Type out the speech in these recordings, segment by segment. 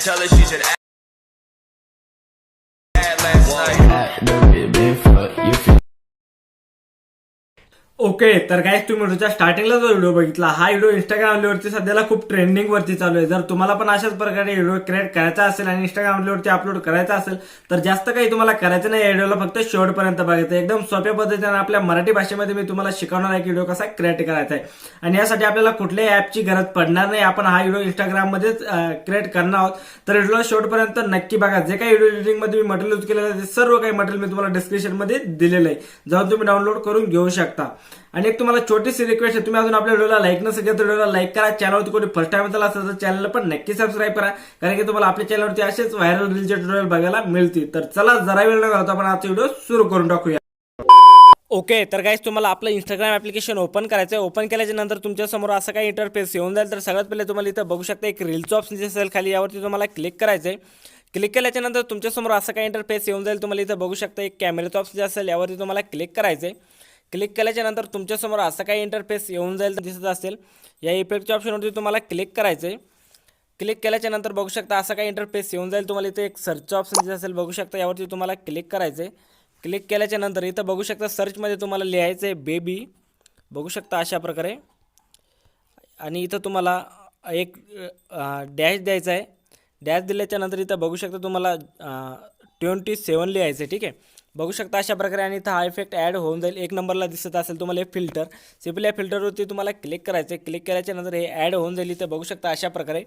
tell her she's an okay तर काय तुम्ही व्हिडिओच्या स्टार्टिंगला जो व्हिडिओ बघितला हा व्हिडिओ इंस्टाग्राम वरती सध्याला खूप ट्रेंडिंग वरती चालू आहे. जर तुम्हाला पण अशाच प्रकारे व्हिडिओ क्रिएट करायचा असेल आणि इंस्टाग्राम वरती अपलोड करायचा असेल तर जास्त काही तुम्हाला करायचं नाही. या व्हिडिओला फक्त शेवटपर्यंत बघायचं. आहे. एकदम सोप्या पद्धतीने आपल्या मराठी भाषेमध्ये मी तुम्हाला शिकवणार आहे की व्हिडिओ कसा क्रिएट करायचा आहे. आणि यासाठी आपल्याला कुठल्याही ऍपची गरज पडणार नाही. आपण हा व्हिडिओ इंस्टाग्राममध्येच क्रिएट करणार आहोत. तर व्हिडिओला शेवटपर्यंत नक्की बघा. जे काही व्हिडिओ एडिटिंगमध्ये मी मटेरियल यूज केलेलं आहे ते सर्व काही मटेरियल मी तुम्हाला डिस्क्रिप्शनमध्ये दिलेलं आहे. जाऊन तुम्ही डाउनलोड करून घेऊ शकता. आणि एक तुम्हाला छोटीशी रिक्वेस्ट आहे. तुम्ही अजून आपल्या व्हिडिओला लाईक नसेल तर व्हिडिओला लाईक करा. चॅनलवरती कोणी फर्स्ट टाइम झाला असेल तर चॅनलला पण नक्की सबस्क्राईब करा. कारण की तुम्हाला आपल्या चॅनलवरती असेच व्हायरल रीलचे ट्युटोरियल बघायला मिळतील. तर चला जरा वेळ न घालता आपण आजचा व्हिडिओ सुरू करून टाकूया. ओके तर गाईज तुम्हाला आपलं इंस्टाग्राम ॲप्लिकेशन ओपन करायचं आहे ओपन केल्याच्यानंतर तुमच्यासमोर असं काही इंटरफेस येऊन जाईल. तर सगळ्यात पहिले तुम्हाला इथं बघू शकता एक रीलचं ऑप्शन असेल खाली. यावरती तुम्हाला क्लिक करायचं आहे क्लिक केल्याच्यानंतर तुमच्यासमोर असं काही इंटरफेस येऊन जाईल. तुम्हाला इथं बघू शकता एक कॅमेराचं ऑप्शन जे असेल. यावरती तुम्हाला क्लिक करायचं आहे क्लिक केल्याच्यानंतर तुमच्यासमोर असं काही इंटरफेस येऊन जाईल दिसत असेल. या इफेक्टच्या ऑप्शनवरती तुम्हाला क्लिक करायचं आहे क्लिक केल्याच्यानंतर बघू शकता असं काही इंटरफेस येऊन जाईल. तुम्हाला इथे एक सर्च ऑप्शन दिसत असेल बघू शकता. यावरती तुम्हाला क्लिक करायचं आहे क्लिक केल्याच्यानंतर इथं बघू शकता सर्चमध्ये तुम्हाला लिहायचं आहे बेबी बघू शकता अशा प्रकारे. आणि इथं तुम्हाला एक डॅश द्यायचा आहे. डॅश दिल्याच्यानंतर इथं बघू शकता तुम्हाला ट्वेंटी सेवन लिहायचं आहे ठीक आहे. बघू शकता अशा प्रकारे आणि इथं हा इफेक्ट ॲड होऊन जाईल. एक नंबरला दिसत असेल तुम्हाला हे फिल्टर सिम्पली या फिल्टरवरती तुम्हाला क्लिक करायचं आहे क्लिक केल्याच्यानंतर हे ॲड होऊन जाईल इथं. बघू शकता अशा प्रकारे.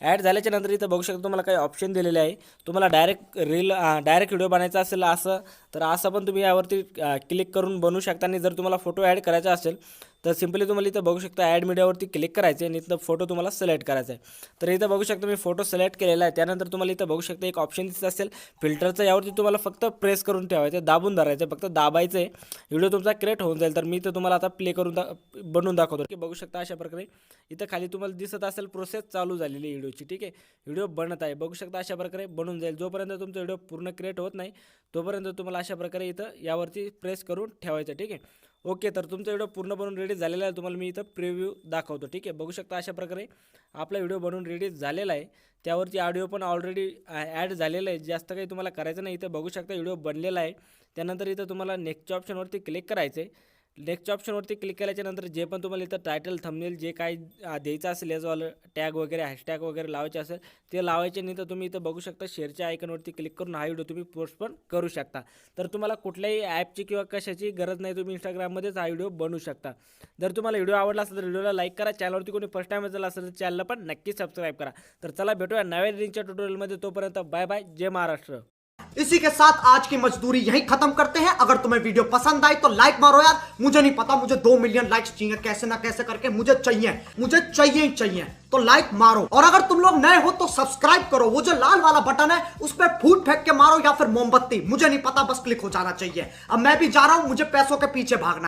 ॲड झाल्याच्यानंतर इथं बघू शकता तुम्हाला काही ऑप्शन दिलेले आहे. तुम्हाला डायरेक्ट रील डायरेक्ट व्हिडिओ बनायचा असेल असं तर असं पण तुम्ही यावरती क्लिक करून बनवू शकता. आणि जर तुम्हाला फोटो ॲड करायचा असेल तर सिम्पली तुम्हाला इथं बघू शकता ॲड मीडियावरती क्लिक करायचं आहे आणि इथं फोटो तुम्हाला सिलेक्ट करायचा आहे तर इथं बघू शकता मी फोटो सिलेक्ट केलेला आहे. त्यानंतर तुम्हाला इथं बघू शकता एक ऑप्शन दिसत असेल. फिल्टरचं यावरती तुम्हाला फक्त प्रेस करून ठेवा लावायचं दाबून धरायचं फक्त दाबायचं. आहे व्हिडिओ तुमचा क्रिएट होऊन जाईल. तर मी इथं तुम्हाला आता प्ले करून दा बनवून दाखवतो. की बघू शकता अशा प्रकारे इथं खाली तुम्हाला दिसत असेल प्रोसेस चालू झालेली आहे व्हिडिओची ठीक आहे? व्हिडिओ बनत आहे. बघू शकता अशा प्रकारे बनून जाईल. जोपर्यंत तुमचा व्हिडिओ पूर्ण क्रिएट होत नाही तोपर्यंत तुम्हाला अशा प्रकारे इथं यावरती प्रेस करून ठेवायचं ठीक आहे? ओके तर तुमचा व्हिडिओ पूर्ण बनवून रेडी झालेला आहे. तुम्हाला मी इथं प्रिव्ह्यू दाखवतो. ठीक आहे? बघू शकता अशा प्रकारे आपला व्हिडिओ बनवून रेडी झालेला आहे. त्यावरती ऑडिओ पण ऑलरेडी ॲड झालेला आहे. जास्त काही तुम्हाला करायचं नाही. इथं बघू शकता व्हिडिओ बनलेला आहे. त्यानंतर इथं तुम्हाला नेक्स्टच्या ऑप्शनवरती क्लिक करायचं आहे नेक्स्ट ऑप्शनवरती क्लिक केल्याच्यानंतर जे पण तुम्हाला इथं टायटल थंबनेल जे काय द्यायचं असेल याचं टॅग वगैरे हॅशटॅग वगैरे लावायचे असेल ते लावायचे नाही तर तुम्ही इथं बघू शकता शेअरच्या आयकनवरती क्लिक करून हा व्हिडिओ तुम्ही पोस्ट पण करू शकता. तर तुम्हाला कुठल्याही ॲपची किंवा कशाची गरज नाही तुम्ही इंस्टाग्राममध्येच हा व्हिडिओ बनवू शकता. जर तुम्हाला व्हिडिओ आवडला असेल तर व्हिडिओला लाईक करा. चॅनलवरती कोणी फर्स्ट टाईम झाला असेल तर चॅनलला पण नक्की सबस्क्राईब करा. तर चला भेटूया नव्या रिंगच्या ट्युटोरियलमध्ये तोपर्यंत बाय बाय जय महाराष्ट्र. इसी के साथ आज की मजदूरी यही खत्म करते हैं। अगर तुम्हें वीडियो पसंद आई तो लाइक मारो यार। मुझे नहीं पता, मुझे दो मिलियन लाइक्स चाहिए, कैसे ना कैसे करके मुझे चाहिए। मुझे चाहिए ही चाहिए तो लाइक मारो। और अगर तुम लोग नए हो तो सब्सक्राइब करो। वो जो लाल वाला बटन है, उस पर फूट फेंक के मारो या फिर मोमबत्ती। मुझे नहीं पता, बस क्लिक हो जाना चाहिए। अब मैं भी जा रहा हूँ, मुझे पैसों के पीछे भागना।